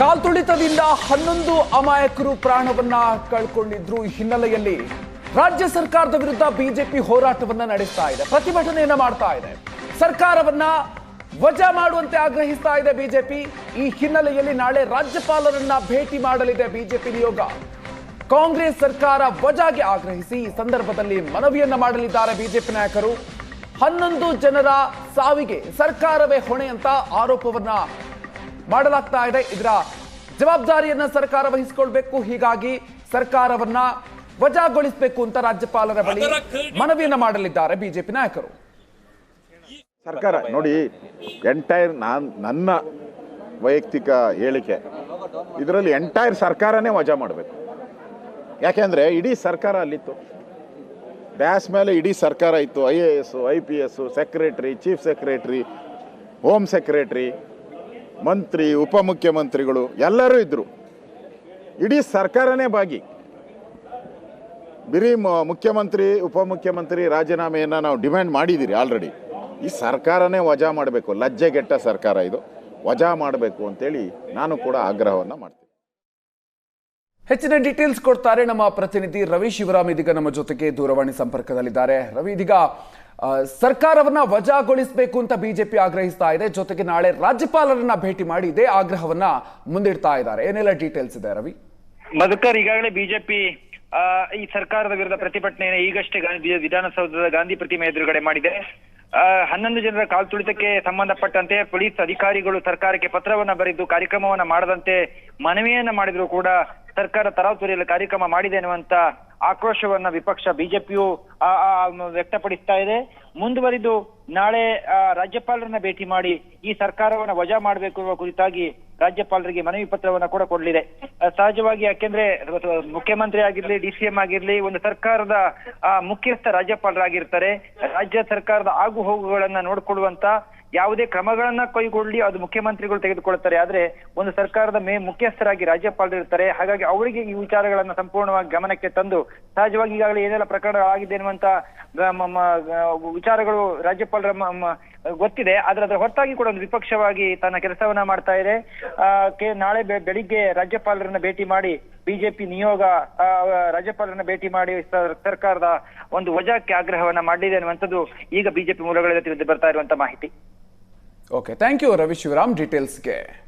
ಕಾಲ್ತುಳಿತದಿಂದ ಹನ್ನೊಂದು ಅಮಾಯಕರು ಪ್ರಾಣವನ್ನ ಕಳ್ಕೊಂಡಿದ್ರು ಈ ಹಿನ್ನೆಲೆಯಲ್ಲಿ ರಾಜ್ಯ ಸರ್ಕಾರದ ವಿರುದ್ಧ ಬಿಜೆಪಿ ಹೋರಾಟವನ್ನ ನಡೆಸ್ತಾ ಇದೆ, ಪ್ರತಿಭಟನೆಯನ್ನ ಮಾಡ್ತಾ ಇದೆ. ಸರ್ಕಾರವನ್ನ ವಜಾ ಮಾಡುವಂತೆ ಆಗ್ರಹಿಸ್ತಾ ಇದೆ ಬಿಜೆಪಿ. ಈ ಹಿನ್ನೆಲೆಯಲ್ಲಿ ನಾಳೆ ರಾಜ್ಯಪಾಲರನ್ನ ಭೇಟಿ ಮಾಡಲಿದೆ ಬಿಜೆಪಿ ನಿಯೋಗ. ಕಾಂಗ್ರೆಸ್ ಸರ್ಕಾರ ವಜಾಗೆ ಆಗ್ರಹಿಸಿ ಈ ಸಂದರ್ಭದಲ್ಲಿ ಮನವಿಯನ್ನ ಮಾಡಲಿದ್ದಾರೆ ಬಿಜೆಪಿ ನಾಯಕರು. ಹನ್ನೊಂದು ಜನರ ಸಾವಿಗೆ ಸರ್ಕಾರವೇ ಹೊಣೆ ಅಂತ ಆರೋಪವನ್ನ ಮಾಡಲಾಗ್ತಾ ಇದೆ. ಇದರ ಜವಾಬ್ದಾರಿಯನ್ನ ಸರ್ಕಾರ ವಹಿಸಿಕೊಳ್ಬೇಕು. ಹೀಗಾಗಿ ಸರ್ಕಾರವನ್ನ ವಜಾಗೊಳಿಸಬೇಕು ಅಂತ ರಾಜ್ಯಪಾಲರ ಬಳಿ ಮನವಿಯನ್ನ ಮಾಡಲಿದ್ದಾರೆ ಬಿಜೆಪಿ ನಾಯಕರು. ಸರ್ಕಾರ ನೋಡಿ ಎಂಟೈರ್ ನಾನ್ ನನ್ನ ವೈಯಕ್ತಿಕ ಹೇಳಿಕೆ ಇದರಲ್ಲಿ ಎಂಟೈರ್ ಸರ್ಕಾರನೇ ವಜಾ ಮಾಡಬೇಕು. ಯಾಕೆಂದ್ರೆ ಇಡೀ ಸರ್ಕಾರ ಅಲ್ಲಿತ್ತು. ಡ್ಯಾಸ್ ಮೇಲೆ ಇಡೀ ಸರ್ಕಾರ ಇತ್ತು. I A S I P S secretary chief secretary home secretary ಮಂತ್ರಿ, ಉಪಮುಖ್ಯಮಂತ್ರಿಗಳು ಎಲ್ಲರೂ ಇದ್ದರು ಇಡೀ ಸರ್ಕಾರನೇ ಭಾಗಿ. ಬಿರಿ ಮುಖ್ಯಮಂತ್ರಿ, ಉಪಮುಖ್ಯಮಂತ್ರಿ ರಾಜೀನಾಮೆಯನ್ನು ನಾವು ಡಿಮ್ಯಾಂಡ್ ಮಾಡಿದ್ದೀರಿ ಆಲ್ರೆಡಿ. ಈ ಸರ್ಕಾರನೇ ವಜಾ ಮಾಡಬೇಕು. ಲಜ್ಜೆಗೆಟ್ಟ ಸರ್ಕಾರ ಇದು. ವಜಾ ಮಾಡಬೇಕು ಅಂತೇಳಿ ನಾನು ಕೂಡ ಆಗ್ರಹವನ್ನು ಮಾಡ್ತೀನಿ. ಹೆಚ್ಚಿನ ಡೀಟೇಲ್ಸ್ ಕೊಡ್ತಾರೆ ನಮ್ಮ ಪ್ರತಿನಿಧಿ ರವಿ ಶಿವರಾಮ್ ಇದೀಗ ನಮ್ಮ ಜೊತೆಗೆ ದೂರವಾಣಿ ಸಂಪರ್ಕದಲ್ಲಿದ್ದಾರೆ. ರವಿ, ಇದೀಗ ಸರ್ಕಾರವನ್ನ ವಜಾಗೊಳಿಸಬೇಕು ಅಂತ ಬಿಜೆಪಿ ಆಗ್ರಹಿಸ್ತಾ ಇದೆ. ಜೊತೆಗೆ ನಾಳೆ ರಾಜ್ಯಪಾಲರನ್ನ ಭೇಟಿ ಮಾಡಿ ಇದೇ ಆಗ್ರಹವನ್ನ ಮುಂದಿಡ್ತಾ ಇದ್ದಾರೆ. ಏನೆಲ್ಲ ಡೀಟೇಲ್ಸ್ ಇದೆ ರವಿ? ಮಧುಕರ್, ಈಗಾಗಲೇ ಬಿಜೆಪಿ ಈ ಸರ್ಕಾರದ ವಿರುದ್ಧ ಪ್ರತಿಭಟನೆಯನ್ನು ಈಗಷ್ಟೇ ಗಾಂಧಿ ವಿಧಾನಸೌಧದ ಗಾಂಧಿ ಪ್ರತಿಮೆ ಎದುರುಗಡೆ ಮಾಡಿದೆ. ಹನ್ನೊಂದು ಜನರ ಕಾಲ್ತುಳಿತಕ್ಕೆ ಸಂಬಂಧಪಟ್ಟಂತೆ ಪೊಲೀಸ್ ಅಧಿಕಾರಿಗಳು ಸರ್ಕಾರಕ್ಕೆ ಪತ್ರವನ್ನ ಬರೆದು ಕಾರ್ಯಕ್ರಮವನ್ನ ಮಾಡದಂತೆ ಮನವಿಯನ್ನ ಮಾಡಿದ್ರು ಕೂಡ ಸರ್ಕಾರ ತರಾತುರಿಯಲ್ಲಿ ಕಾರ್ಯಕ್ರಮ ಮಾಡಿದೆ ಅನ್ನುವಂತ ಆಕ್ರೋಶವನ್ನ ವಿಪಕ್ಷ ಬಿಜೆಪಿಯು ವ್ಯಕ್ತಪಡಿಸ್ತಾ ಇದೆ. ಮುಂದುವರಿದು ನಾಳೆ ರಾಜ್ಯಪಾಲರನ್ನ ಭೇಟಿ ಮಾಡಿ ಈ ಸರ್ಕಾರವನ್ನ ವಜಾ ಮಾಡಬೇಕು ಕುರಿತಾಗಿ ರಾಜ್ಯಪಾಲರಿಗೆ ಮನವಿ ಪತ್ರವನ್ನ ಕೂಡ ಕೊಡಲಿದೆ. ಸಹಜವಾಗಿ ಯಾಕೆಂದ್ರೆ ಮುಖ್ಯಮಂತ್ರಿ ಆಗಿರ್ಲಿ, ಡಿ ಸಿ ಎಂ ಆಗಿರ್ಲಿ, ಒಂದು ಸರ್ಕಾರದ ಮುಖ್ಯಸ್ಥ ರಾಜ್ಯಪಾಲರಾಗಿರ್ತಾರೆ. ರಾಜ್ಯ ಸರ್ಕಾರದ ಆಗು ಹೋಗುಗಳನ್ನ ನೋಡ್ಕೊಳ್ಳುವಂತ ಯಾವುದೇ ಕ್ರಮಗಳನ್ನ ಕೈಗೊಳ್ಳಿ ಅದು ಮುಖ್ಯಮಂತ್ರಿಗಳು ತೆಗೆದುಕೊಳ್ತಾರೆ. ಆದ್ರೆ, ಒಂದು ಸರ್ಕಾರದ ಮೇ, ಮುಖ್ಯಸ್ಥರಾಗಿ ರಾಜ್ಯಪಾಲರು ಇರ್ತಾರೆ ಹಾಗಾಗಿ ಅವರಿಗೆ ಈ ವಿಚಾರಗಳನ್ನ ಸಂಪೂರ್ಣವಾಗಿ ಗಮನಕ್ಕೆ ತಂದು, ಸಹಜವಾಗಿ ಈಗಾಗಲೇ ಏನೆಲ್ಲ ಪ್ರಕರಣಗಳಾಗಿದೆ ಗ- ವಿಚಾರಗಳು ರಾಜ್ಯಪಾಲರ ಗೊತ್ತಿದೆ, ಆದ್ರೆ ಅದರ ಹೊರತಾಗಿ ಕೂಡ ಒಂದು ವಿಪಕ್ಷವಾಗಿ ತನ್ನ ಕೆಲಸವನ್ನ ಮಾಡ್ತಾ ಇದೆ. ನಾಳೆ ಬೆಳಿಗ್ಗೆ ರಾಜ್ಯಪಾಲರನ್ನ ಭೇಟಿ ಮಾಡಿ, ಬಿಜೆಪಿ ನಿಯೋಗ ರಾಜ್ಯಪಾಲರನ್ನ ಭೇಟಿ ಮಾಡಿ ಸರ್- ಸರ್ಕಾರದ ಒಂದು ವಜಾಕ್ಕೆ ಆಗ್ರಹವನ್ನ ಮಾಡಿದೆ ಅನ್ನುವಂಥದ್ದು ಈಗ ಬಿಜೆಪಿ ಮೂಲಗಳಿಂದ ತಿಳಿದು ಬರ್ತಾ ಇರುವಂತ ಮಾಹಿತಿ. Okay thank you Ravi Shivaram. ಡೀಟೇಲ್ಸ್ಗೆ